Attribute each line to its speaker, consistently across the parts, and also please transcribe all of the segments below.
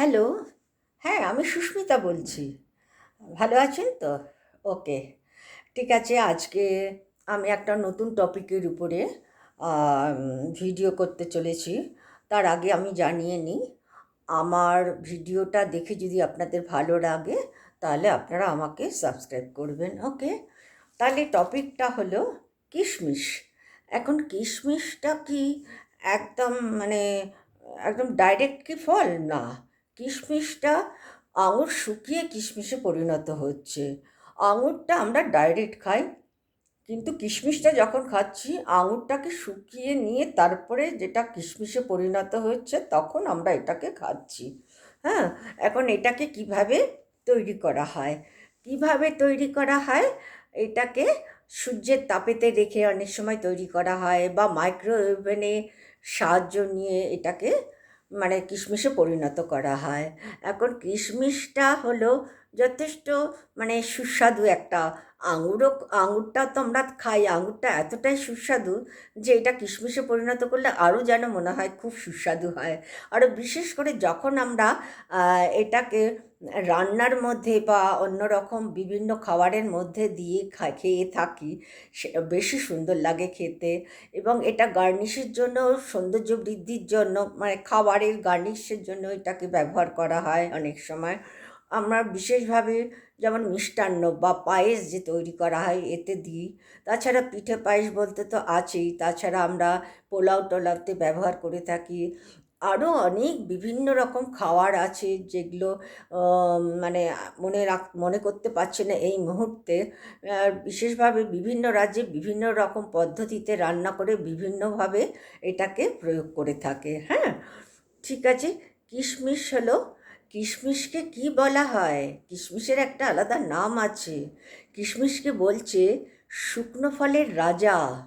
Speaker 1: Hello হ্যাঁ আমি সুস্মিতা বলছি। ভালো আছেন তো? ওকে, ঠিক আছে, আজকে আমি একটা নতুন টপিকের উপরে ভিডিও করতে চলেছি। তার আগে আমি জানিয়ে নিই, আমার ভিডিওটা দেখে যদি আপনাদের ভালো লাগে, তাহলে আপনারা আমাকে সাবস্ক্রাইব করবেন, ওকে? তাহলে টপিকটা হলো কিশমিশ। এখন কিশমিশটা কি একদম মানে একদম ডাইরেক্ট কি ফল? না। কিশমিশটা আঙুর শুকিয়ে কিশমিশে পরিণত হচ্ছে। আঙুরটা আমরা ডাইরেক্ট খাই, কিন্তু কিশমিশটা যখন খাচ্ছি, আঙুরটাকে শুকিয়ে নিয়ে তারপরে যেটা কিশমিশে পরিণত হচ্ছে, তখন আমরা এটাকে খাচ্ছি। হ্যাঁ এখন এটাকে কীভাবে তৈরি করা হয়? কীভাবে তৈরি করা হয়? এটাকে সূর্যের তাপেতে রেখে অনেক সময় তৈরি করা হয় বা মাইক্রোওভেনে সাহায্য নিয়ে এটাকে মানে কিশমিশে পরিণত করা হয়। এখন কিশমিশটা হলো যথেষ্ট মানে সুস্বাদু একটা আঙুরও, আঙুরটা তো আমরা খাই, আঙুরটা এতটাই সুস্বাদু যে এটা কিশমিশে পরিণত করলে আরও যেন মনে হয় খুব সুস্বাদু হয়। আরও বিশেষ করে যখন আমরা এটাকে রান্নার মধ্যে বা অন্য রকম বিভিন্ন খাবারের মধ্যে দিয়ে খা খেয়ে থাকি, সে বেশি সুন্দর লাগে খেতে এবং এটা গার্নিশের জন্য, সৌন্দর্য বৃদ্ধির জন্য মানে খাবারের গার্নিশের জন্য এটাকে ব্যবহার করা হয় অনেক সময়। আমরা বিশেষভাবে যেমন মিষ্টান্ন বা পায়েস যে তৈরি করা হয়, এতে দিই। তাছাড়া পিঠে পায়েস বলতে তো আছেই। তাছাড়া আমরা পোলাও টোলাওতে ব্যবহার করে থাকি। আরও অনেক বিভিন্ন রকম খাবার আছে যেগুলো মানে মনে রাখ, মনে করতে পারছি না এই মুহূর্তে। বিশেষভাবে বিভিন্ন রাজ্যে বিভিন্ন রকম পদ্ধতিতে রান্না করে বিভিন্নভাবে এটাকে প্রয়োগ করে থাকে। হ্যাঁ? ঠিক আছে? কিশমিশ হলো কিশমিশকে কি বলা হয়? কিশমিশের একটা আলাদা নাম আছে। কিশমিশকে বলছে শুকনো ফলের রাজা।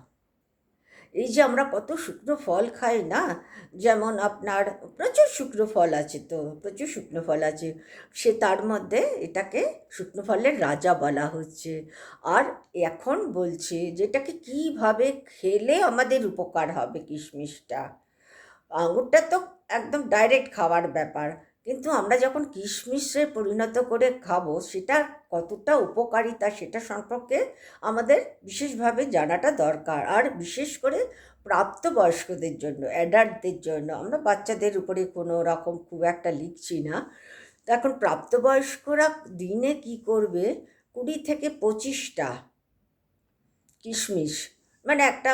Speaker 1: এই যে আমরা কত শুকনো ফল খাই না? যেমন আপনার প্রচুর শুকনো ফল আছে তো, প্রচুর শুকনো ফল আছে। সে তার মধ্যে এটাকে শুকনো ফলের রাজা বলা হচ্ছে। আর এখন বলছে যেটাকে কীভাবে খেলে আমাদের উপকার হবে কিশমিশটা? আঙুরটা তো একদম ডাইরেক্ট খাওয়ার ব্যাপার। কিন্তু আমরা যখন কিশমিশে পরিণত করে খাব, সেটা কতটা উপকারিতা সেটা সম্পর্কে আমাদের বিশেষভাবে জানাটা দরকার। আর বিশেষ করে প্রাপ্তবয়স্কদের জন্য অ্যাডাল্টদের জন্য, আমরা বাচ্চাদের উপরে কোনো রকম খুব একটা লিখছি না। এখন প্রাপ্তবয়স্করা দিনে কি করবে? কুড়ি থেকে পঁচিশটা কিশমিশ মানে একটা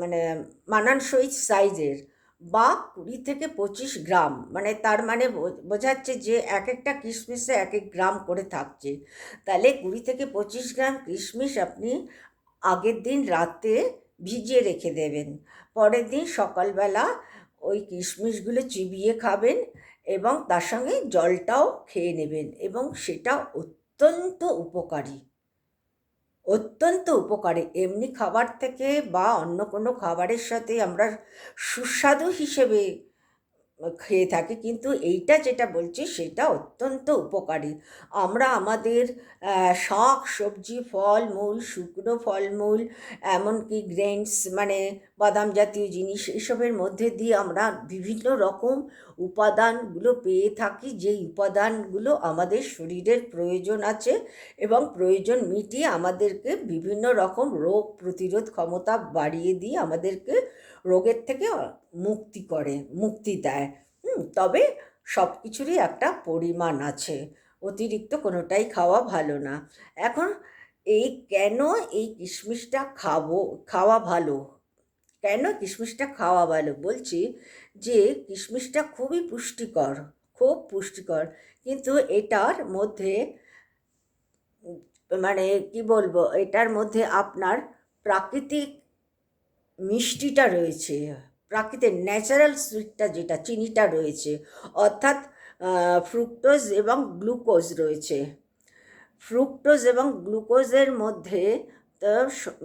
Speaker 1: মানে মানানসই সাইজের বা কুড়ি থেকে পঁচিশ গ্রাম মানে তার মানে বোঝাচ্ছে যে এক একটা কিশমিশে এক এক গ্রাম করে থাকছে। তাহলে কুড়ি থেকে পঁচিশ গ্রাম কিশমিশ আপনি আগের দিন রাতে ভিজিয়ে রেখে দেবেন। পরের দিন সকালবেলা ওই কিশমিশগুলো চিবিয়ে খাবেন এবং তার সঙ্গে জলটাও খেয়ে নেবেন এবং সেটা অত্যন্ত উপকারী। অত্যন্ত উপকারী। এমনি খাবার থেকে বা অন্য কোনো খাবারের সাথে আমরা সুস্বাদু হিসেবে খেয়ে থাকি, কিন্তু এইটা যেটা বলছি সেটা অত্যন্ত উপকারী। আমরা আমাদের শাক, সবজি ফল মূল শুকনো ফলমূল, এমনকি গ্রেনস মানে বাদাম জাতীয় জিনিস এসবের মধ্যে দিয়ে আমরা বিভিন্ন রকম উপাদানগুলো পেয়ে থাকি, যেই উপাদানগুলো আমাদের শরীরের প্রয়োজন আছে এবং প্রয়োজন মিটিয়ে আমাদেরকে বিভিন্ন রকম রোগ প্রতিরোধ ক্ষমতা বাড়িয়ে দিয়ে আমাদেরকে রোগের থেকে মুক্তি করে, মুক্তি দেয়। তবে সব কিছুরই একটা পরিমাণ আছে। অতিরিক্ত কোনোটাই খাওয়া ভালো না। এখন এই কেন এই কিশমিশটা খাব, খাওয়া ভালো? কেন কিশমিশটা খাওয়া ভালো? বলছি যে কিশমিশটা খুবই পুষ্টিকর, খুব পুষ্টিকর। কিন্তু এটার মধ্যে মানে কি বলব, এটার মধ্যে আপনার প্রাকৃতিক মিষ্টিটা রয়েছে, প্রাকৃতিক ন্যাচারাল সুইটটা যেটা, চিনিটা রয়েছে, অর্থাৎ ফ্রুক্টোজ এবং গ্লুকোজ রয়েছে। ফ্রুক্টোজ এবং গ্লুকোজের মধ্যে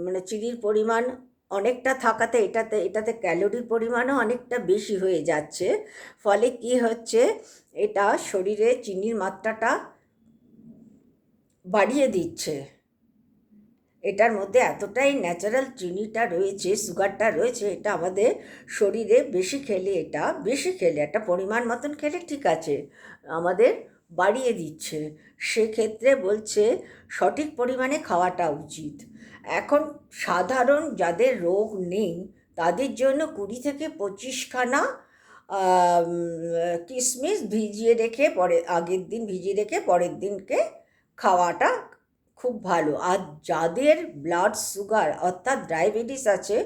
Speaker 1: মানে চিনির পরিমাণ অনেকটা থাকাতে এটাতে এটাতে ক্যালোরির পরিমাণও অনেকটা বেশি হয়ে যাচ্ছে। ফলে কি হচ্ছে? এটা শরীরে চিনির মাত্রাটা বাড়িয়ে দিচ্ছে। এটার মধ্যে এতটাই ন্যাচারাল চিনিটা রয়েছে সুগারটা রয়েছে, এটা আমাদের শরীরে বেশি খেলে এটা, বেশি খেলে, একটা পরিমাণ মতন খেলে ঠিক আছে, আমাদের বাড়িয়ে দিচ্ছে। সেক্ষেত্রে বলছে সঠিক পরিমাণে খাওয়াটা উচিত। এখন সাধারণ যাদের রোগ নেই, তাদের জন্য কুড়ি থেকে পঁচিশখানা কিশমিশ ভিজিয়ে রেখে পরে, আগের দিন ভিজিয়ে রেখে পরের দিনকে খাওয়াটা খুব ভালো। আর যাদের ব্লাড সুগার অর্থাৎ ডায়াবেটিস আছে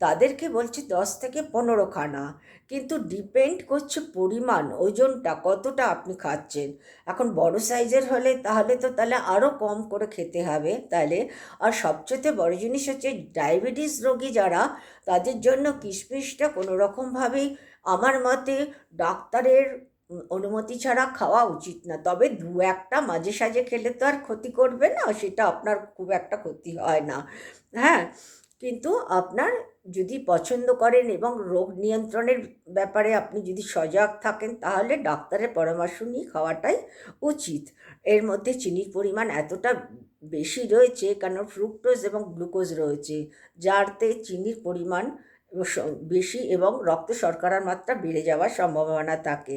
Speaker 1: তাদেরকে বলছি দশ থেকে পনেরো খানা। কিন্তু ডিপেন্ড করছে পরিমাণ, ওজনটা কতটা আপনি খাচ্ছেন। এখন বড় সাইজের হলে তাহলে তো তাহলে আরও কম করে খেতে হবে তাহলে। আর সবচেয়ে বড় জিনিস হচ্ছে ডায়াবেটিস রোগী যারা, তাদের জন্য কিশমিশটা কোনো রকমভাবেই আমার মতে ডাক্তারের অনুমতি ছাড়া খাওয়া উচিত না। তবে দু একটা মাঝে সাঝে খেলে তো আর ক্ষতি করবে না, সেটা আপনার খুব একটা ক্ষতি হয় না। হ্যাঁ কিন্তু আপনার যদি পছন্দ করেন এবং রোগ নিয়ন্ত্রণের ব্যাপারে আপনি যদি সজাগ থাকেন, তাহলে ডাক্তারের পরামর্শ নিয়ে খাওয়াটাই উচিত। এর মধ্যে চিনির পরিমাণ এতটা বেশি রয়েছে কারণ ফ্রুক্টোজ এবং গ্লুকোজ রয়েছে যারতে চিনির পরিমাণ বেশি এবং রক্ত শর্করার মাত্রা বেড়ে যাওয়ার সম্ভাবনা থাকে।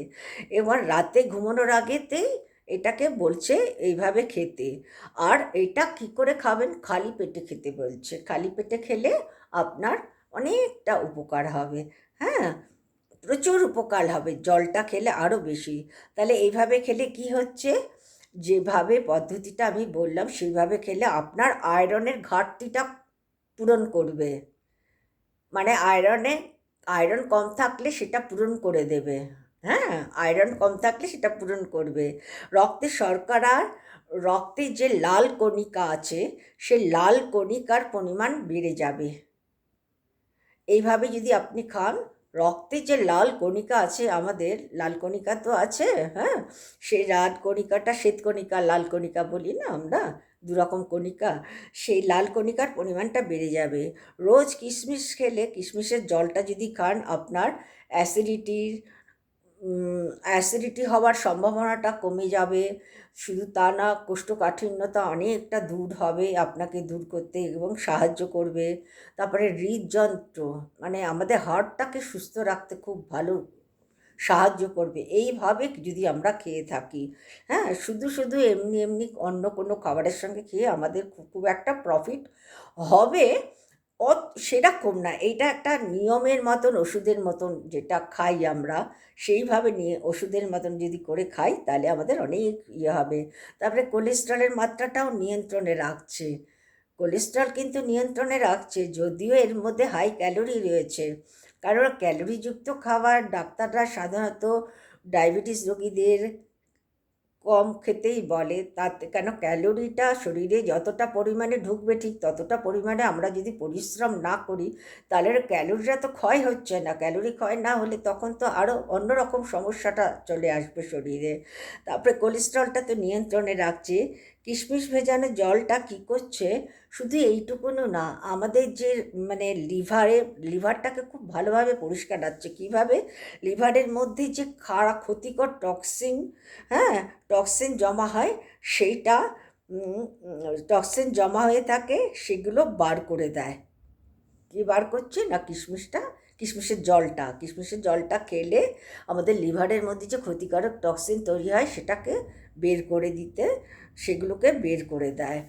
Speaker 1: এবার রাতে ঘুমানোর আগেতেই এটাকে বলছে এইভাবে খেতে। আর এটা কি করে খাবেন? খালি পেটে খেতে বলছে। খালি পেটে খেলে আপনার অনেকটা উপকার হবে। হ্যাঁ? প্রচুর উপকার হবে, জলটা খেলে আরও বেশি। তাহলে এইভাবে খেলে কি হচ্ছে? যেভাবে পদ্ধতিটা আমি বললাম, সেইভাবে খেলে আপনার আয়রনের ঘাটতিটা পূরণ করবে। মানে আয়রনে, আয়রন কম থাকলে সেটা পূরণ করে দেবে। হ্যাঁ? আয়রন কম থাকলে সেটা পূরণ করবে। রক্তে শর্করার রক্তে যে লাল কণিকা আছে, সে লাল কণিকার পরিমাণ বেড়ে যাবে। এইভাবে যদি আপনি খান, রক্তে যে লাল কণিকা আছে, আমাদের লাল কণিকা তো আছে হ্যাঁ? সেই রাত কণিকাটা শ্বেত কণিকা, লাল কণিকা বলি না আমরা, দুরকম কণিকা, সেই লাল কণিকার পরিমাণটা বেড়ে যাবে। রোজ কিশমিশ খেলে, কিশমিশের জলটা যদি খান, আপনার অ্যাসিডিটির অ্যাসিডিটি হওয়ার সম্ভাবনাটা কমে যাবে। শুধু তা না, কোষ্ঠকাঠিন্যতা অনেকটা দূর হবে আপনাকে দূর করতে এবং সাহায্য করবে। তারপরে হৃদযন্ত্র মানে আমাদের হার্টটাকে সুস্থ রাখতে খুব ভালো সাহায্য করবে। এইভাবে যদি আমরা খেয়ে থাকি হ্যাঁ শুধু শুধু এমনি এমনি অন্য কোনো খাবারের সঙ্গে খেয়ে আমাদের খুব একটা প্রফিট হবে। অ সেরকম না, এইটা একটা নিয়মের মতন, ওষুধের মতন যেটা খাই আমরা, সেইভাবে নিয়ে ওষুধের মতন যদি করে খাই, তাহলে আমাদের অনেক ইয়ে হবে। তারপরে কোলেস্ট্রলের মাত্রাটাও নিয়ন্ত্রণে রাখছে। কোলেস্ট্রল কিন্তু নিয়ন্ত্রণে রাখছে, যদিও এর মধ্যে হাই ক্যালোরি রয়েছে। কারণ ক্যালোরিযুক্ত খাবার, ডাক্তাররা সাধারণত ডায়াবেটিস রোগীদের কম খেতেই বলে তাতে কেন ক্যালোরিটা শরীরে যতটা পরিমাণে ঢুকবে ঠিক ততটা পরিমাণে আমরা যদি পরিশ্রম না করি, তাহলে ক্যালোরিটা তো ক্ষয় হচ্ছে না। ক্যালোরি ক্ষয় না হলে তখন তো আরও অন্যরকম সমস্যাটা চলে আসবে শরীরে। তারপরে কোলেস্ট্রলটা তো নিয়ন্ত্রণে রাখছে। কিশমিশ ভেজানো জলটা কী করছে? শুধু এইটুকুনও না, আমাদের যে মানে লিভারে, লিভারটাকে খুব ভালোভাবে পরিষ্কার রাখছে। কীভাবে? লিভারের মধ্যে যে খারাপ ক্ষতিকর টক্সিন হ্যাঁ টক্সিন জমা হয়, সেইটা টক্সিন জমা হয়ে থাকে, সেগুলো বার করে দেয়। কী বার করছে না কিশমিশটা? কিশমিশের জলটা। কিশমিশের জলটা খেলে আমাদের লিভারের মধ্যে যে ক্ষতিকারক টক্সিন তৈরি হয়, সেটাকে বের করে দিতে সেগুলোকে বের করে দেয়।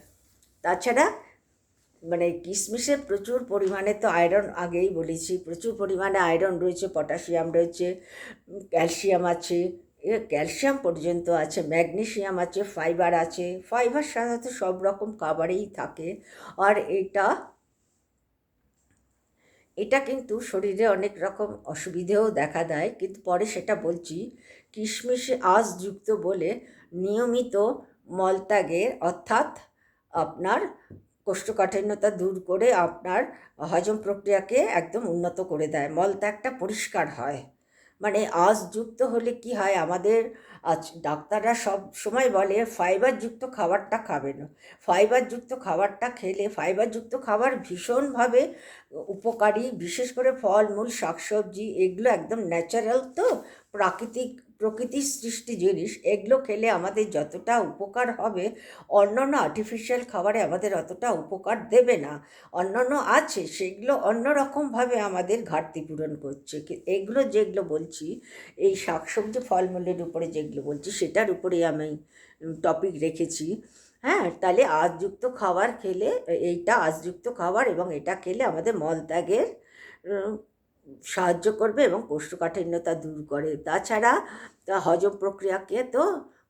Speaker 1: তাছাড়া মানে কিশমিশে প্রচুর পরিমাণে তো আয়রন আগেই বলেছি, প্রচুর পরিমাণে আয়রন রয়েছে পটাশিয়াম রয়েছে ক্যালসিয়াম আছে ক্যালসিয়াম পর্যন্ত আছে ম্যাগনেশিয়াম আছে ফাইবার আছে ফাইবার সাধারণত সব রকম খাবারেই থাকে। আর এটা এটা কিন্তু শরীরে অনেক রকম অসুবিধেও দেখা দেয়, কিন্তু পরে সেটা বলছি কিশমিশে আঁশযুক্ত বলে নিয়মিত মলত্যাগের অর্থাৎ আপনার কোষ্ঠকাঠিন্যতা দূর করে আপনার হজম প্রক্রিয়াকে একদম উন্নত করে দেয়, মলত্যাগটা পরিষ্কার হয়। মানে আঁশযুক্ত হলে কি হয়? আমাদের আজ ডাক্তাররা সব সময় বলে ফাইবারযুক্ত খাবারটা খাবেন। ফাইবারযুক্ত খাবারটা খেলে ফাইবারযুক্ত খাবার ভীষণভাবে উপকারী। বিশেষ করে ফলমূল, শাকসবজি, এগুলো একদম ন্যাচারাল তো, প্রাকৃতিক প্রকৃতির সৃষ্টি জিনিস, এগুলো খেলে আমাদের যতটা উপকার হবে, অন্যান্য আর্টিফিশিয়াল খাবারে আমাদের অতটা উপকার দেবে না। অন্যান্য আছে, সেগুলো অন্যরকমভাবে আমাদের ঘাটতি পূরণ করছে। এগুলো যেগুলো বলছি, এই শাকসবজি ফলমূলের উপরে যেগুলো বলছি, সেটার উপরেই আমি টপিক রেখেছি। হ্যাঁ তাহলে আঁশযুক্ত খাবার খেলে, এইটা আঁশযুক্ত খাবার এবং এটা খেলে আমাদের মলত্যাগের সাহায্য করবে এবং কোষ্ঠকাঠিন্যতা দূর করে। তাছাড়া তা হজম প্রক্রিয়াকে তো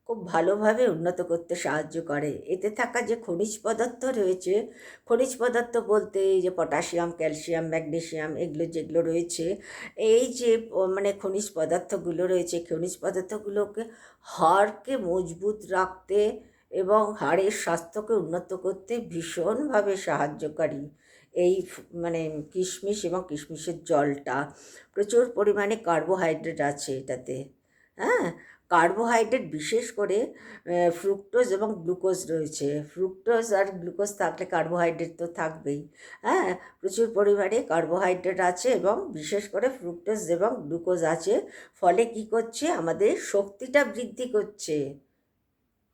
Speaker 1: খুব ভালোভাবে উন্নত করতে সাহায্য করে। এতে থাকা যে খনিজ পদার্থ রয়েছে, খনিজ পদার্থ বলতে এই যে পটাশিয়াম, ক্যালসিয়াম, ম্যাগনেসিয়াম এগুলো যেগুলো রয়েছে, এই যে মানে খনিজ পদার্থগুলো রয়েছে, খনিজ পদার্থগুলোকে হাড়কে মজবুত রাখতে এবং হাড়ের স্বাস্থ্যকে উন্নত করতে ভীষণভাবে সাহায্যকারী। এই মানে কিশমিশ এবং কিশমিশের জলটা প্রচুর পরিমাণে কার্বোহাইড্রেট আছে এটাতে। হ্যাঁ? কার্বোহাইড্রেট বিশেষ করে ফ্রুক্টোজ এবং গ্লুকোজ রয়েছে। ফ্রুক্টোজ আর গ্লুকোজ থাকলে কার্বোহাইড্রেট তো থাকবেই। হ্যাঁ? প্রচুর পরিমাণে কার্বোহাইড্রেট আছে এবং বিশেষ করে ফ্রুক্টোজ এবং গ্লুকোজ আছে। ফলে কি করছে? আমাদের শক্তিটা বৃদ্ধি করছে।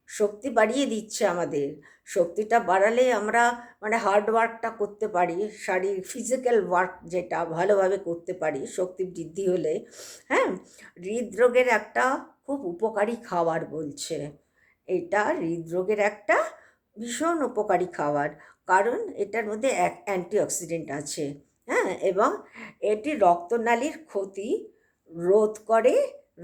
Speaker 1: শক্তি বাড়িয়ে দিচ্ছে আমাদের। শক্তিটা বাড়ালে আমরা মানে হার্ড ওয়ার্কটা করতে পারি শারীরিক ফিজিক্যাল ওয়ার্ক যেটা ভালোভাবে করতে পারি, শক্তি বৃদ্ধি হলে হ্যাঁ? হৃদরোগের একটা খুব উপকারী খাবার বলছে। এটা হৃদরোগের একটা ভীষণ উপকারী খাবার, কারণ এটার মধ্যে এক অ্যান্টিঅক্সিডেন্ট আছে হ্যাঁ? এবং এটি রক্তনালীর ক্ষতি রোধ করে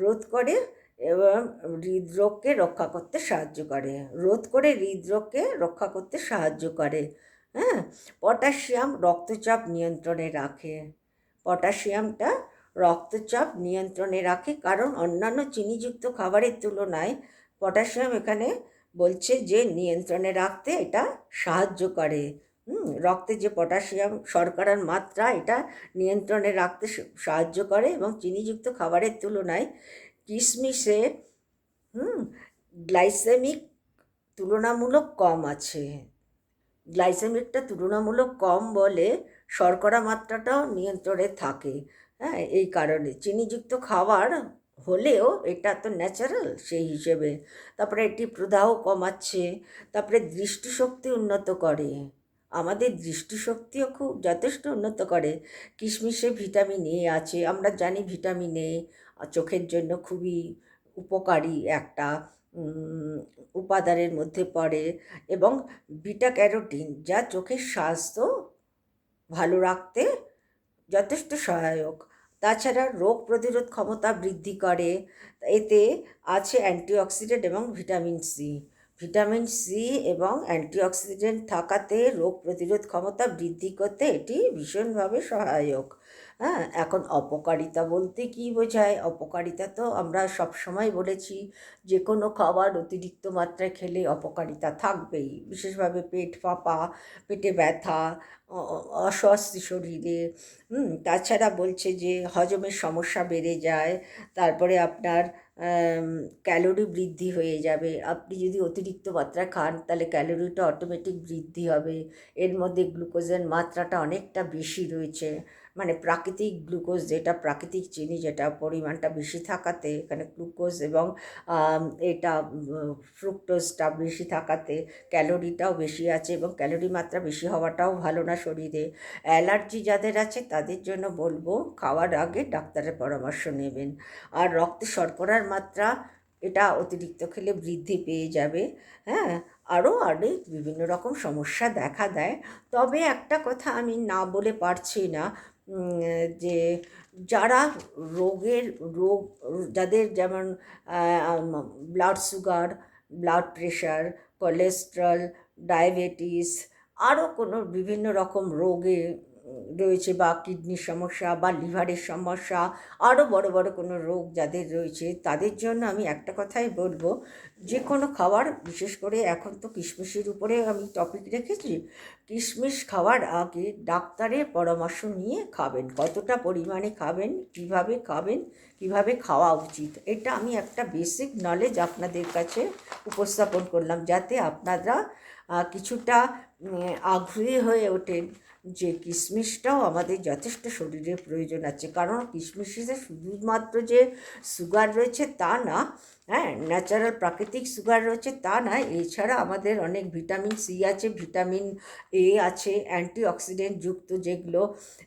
Speaker 1: রোধ করে এবং হৃদরোগকে রক্ষা করতে সাহায্য করে। রোধ করে হৃদরোগকে রক্ষা করতে সাহায্য করে। হ্যাঁ? পটাশিয়াম রক্তচাপ নিয়ন্ত্রণে রাখে। পটাশিয়ামটা রক্তচাপ নিয়ন্ত্রণে রাখে কারণ অন্যান্য চিনিযুক্ত খাবারের তুলনায় পটাশিয়াম এখানে বলছে যে নিয়ন্ত্রণে রাখতে এটা সাহায্য করে। রক্তে যে পটাশিয়াম শর্করার মাত্রা এটা নিয়ন্ত্রণে রাখতে সাহায্য করে এবং চিনিযুক্ত খাবারের তুলনায় কিশমিশে হুম, গ্লাইসেমিক তুলনামূলক কম আছে। গ্লাইসেমিকটা তুলনামূলক কম বলে শর্করা মাত্রাটাও নিয়ন্ত্রণে থাকে। হ্যাঁ এই কারণে চিনিযুক্ত খাবার হলেও এটা তো ন্যাচারাল সেই হিসেবে। তারপরে এটি প্রদাহ কমাচ্ছে, তারপরে দৃষ্টিশক্তি উন্নত করে। আমাদের দৃষ্টিশক্তিও খুব যথেষ্ট উন্নত করে। কিশমিশে ভিটামিন এ আছে, আমরা জানি ভিটামিন এ চোখের জন্য খুবই উপকারী একটা উপাদানের মধ্যে পড়ে এবং বিটা ক্যারোটিন যা চোখের স্বাস্থ্য ভালো রাখতে যথেষ্ট সহায়ক। তাছাড়া রোগ প্রতিরোধ ক্ষমতা বৃদ্ধি করে। এতে আছে অ্যান্টিঅক্সিডেন্ট এবং ভিটামিন সি ভিটামিন সি এবং অ্যান্টিঅক্সিডেন্ট থাকাতে রোগ প্রতিরোধ ক্ষমতা বৃদ্ধি করতে এটি ভীষণভাবে সহায়ক। হ্যাঁ এখন অপকারিতা বলতে কী বোঝায়? অপকারিতা তো আমরা সবসময় বলেছি যে কোনো খাবার অতিরিক্ত মাত্রায় খেলে অপকারিতা থাকবেই। বিশেষভাবে পেট ফাঁপা, পেটে ব্যথা অস্বস্তি শরীরে। তাছাড়া বলছে যে হজমের সমস্যা বেড়ে যায়, তারপরে আপনার ক্যালোরি বৃদ্ধি হয়ে যাবে। আপনি যদি অতিরিক্ত মাত্রা খান, তাহলে ক্যালোরিটা অটোমেটিক বৃদ্ধি হবে। এর মধ্যে গ্লুকোজের মাত্রাটা অনেকটা বেশি রয়েছে। মানে প্রাকৃতিক গ্লুকোজ যেটা প্রাকৃতিক চিনি যেটা পরিমাণটা বেশি থাকাতে, এখানে গ্লুকোজ এবং এটা ফ্রুক্টোজটা বেশি থাকাতে, ক্যালোরিটাও বেশি আছে এবং ক্যালোরি মাত্রা বেশি হওয়াটাও ভালো না শরীরে। অ্যালার্জি যাদের আছে তাদের জন্য বলব খাওয়ার আগে ডাক্তারের পরামর্শ নেবেন। আর রক্তে শর্করার মাত্রা, এটা অতিরিক্ত খেলে বৃদ্ধি পেয়ে যাবে হ্যাঁ? আরও অনেক বিভিন্ন রকম সমস্যা দেখা দেয়। তবে একটা কথা আমি না বলে পারছি না যে যারা রোগের রোগ, যাদের যেমন blood sugar blood pressure cholesterol diabetes আরও কোনো বিভিন্ন রকম রোগে রয়েছে বা কিডনির সমস্যা বা লিভারের সমস্যা আরও বড় বড় কোনো রোগ যাদের রয়েছে, তাদের জন্য আমি একটা কথাই বলব, যে কোনো খাবার, বিশেষ করে এখন তো কিশমিশের উপরে আমি টপিক রেখেছি, কিশমিশ খাওয়ার আগে ডাক্তারের পরামর্শ নিয়ে খাবেন, কতটা পরিমাণে খাবেন, কীভাবে খাবেন, কীভাবে খাওয়া উচিত, এটা আমি একটা বেসিক নলেজ আপনাদের কাছে উপস্থাপন করলাম, যাতে আপনারা কিছুটা আগ্রহী হয়ে ওঠেন। যে কিশমিশটাও আমাদের যথেষ্ট শরীরের প্রয়োজন আছে। কারণ কিশমিশে শুধুমাত্র যে সুগার রয়েছে তা না হ্যাঁ ন্যাচারাল প্রাকৃতিক সুগার রয়েছে তা না এছাড়া আমাদের অনেক ভিটামিন সি আছে ভিটামিন এ আছে অ্যান্টিঅক্সিডেন্ট যুক্ত যেগুলো।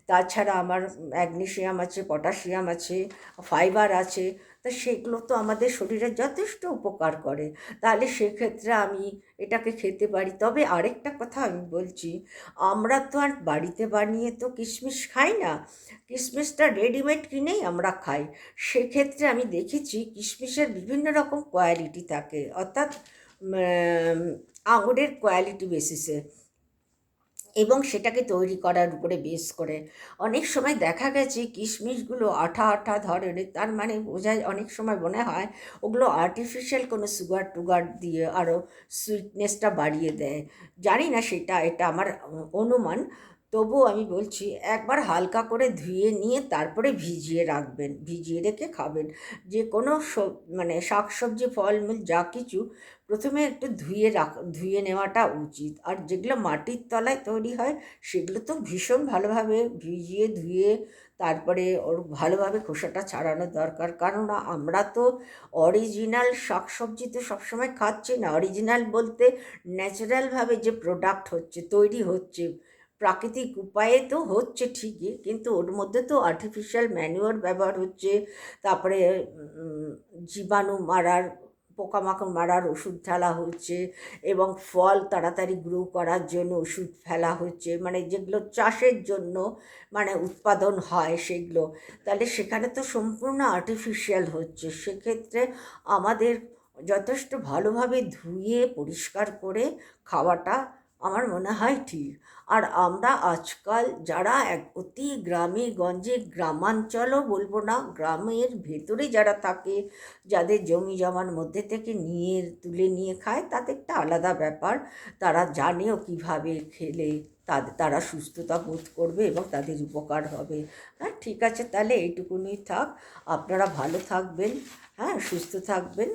Speaker 1: তাছাড়া আমার ম্যাগনেশিয়াম আছে পটাশিয়াম আছে ফাইবার আছে, তা সেগুলো তো আমাদের শরীরে যথেষ্ট উপকার করে। তাহলে সেক্ষেত্রে আমি এটাকে খেতে পারি। তবে আরেকটা কথা আমি বলছি, আমরা তো আর বাড়িতে বানিয়ে তো কিশমিশ খাই না। কিশমিশটা রেডিমেড কিনেই আমরা খাই। সেক্ষেত্রে আমি দেখেছি, কিশমিশের বিভিন্ন রকম কোয়ালিটি থাকে। অর্থাৎ আঙুরের কোয়ালিটি বেসিসে এবং সেটাকে তৈরি করার উপরে বেস করে। অনেক সময় দেখা গেছে কিশমিশগুলো আঠা আঠা ধরনের, তার মানে বোঝায় অনেক সময় মনে হয় ওগুলো আর্টিফিশিয়াল কোনো সুগার টুগার দিয়ে আরও সুইটনেসটা বাড়িয়ে দেয়। জানি না সেটা, এটা আমার অনুমান। তবুও আমি বলছি, একবার হালকা করে ধুয়ে নিয়ে তারপরে ভিজিয়ে রাখবেন, ভিজিয়ে রেখে খাবেন। যে কোনো মানে শাকসবজি, ফলমূল, যা কিছু প্রথমে একটু ধুয়ে রাখ, ধুয়ে নেওয়াটা উচিত। আর যেগুলো মাটির তলায় তৈরি হয়, সেগুলো তো ভীষণ ভালোভাবে ভিজিয়ে ধুয়ে তারপরে ওর ভালোভাবে খোসাটা ছাড়ানো দরকার। কারণ আমরা তো অরিজিনাল শাকসবজি তো সবসময় খাচ্ছি না। অরিজিনাল বলতে ন্যাচারালভাবে যে প্রোডাক্ট হচ্ছে, তৈরি হচ্ছে প্রাকৃতিক উপায়ে তো হচ্ছে ঠিকই, কিন্তু ওর মধ্যে তো আর্টিফিশিয়াল ম্যানুয়ার ব্যবহার হচ্ছে, তারপরে জীবাণু মারার, পোকামাকড় মারার ওষুধ ফেলা হচ্ছে এবং ফল তাড়াতাড়ি গ্রো করার জন্য ওষুধ ফেলা হচ্ছে মানে যেগুলো চাষের জন্য মানে উৎপাদন হয় সেগুলো। তাহলে সেখানে তো সম্পূর্ণ আর্টিফিশিয়াল হচ্ছে, সেক্ষেত্রে আমাদের যথেষ্ট ভালোভাবে ধুয়ে, পরিষ্কার করে খাওয়াটা আমার মনে হয় ঠিক। আর আমরা আজকাল যারা এক অতি গ্রামে গঞ্জে গ্রামাঞ্চলও বলব না, গ্রামের ভেতরে যারা থাকে, যাদের জমি জমার মধ্যে থেকে নিয়ে, তুলে নিয়ে খায় তাদের একটা আলাদা ব্যাপার। তারা জানেও কীভাবে খেলে তাদের তারা সুস্থতা বোধ করবে এবং তাদের উপকার হবে। হ্যাঁ ঠিক আছে, তাহলে এইটুকুনি থাক। আপনারা ভালো থাকবেন হ্যাঁ সুস্থ থাকবেন।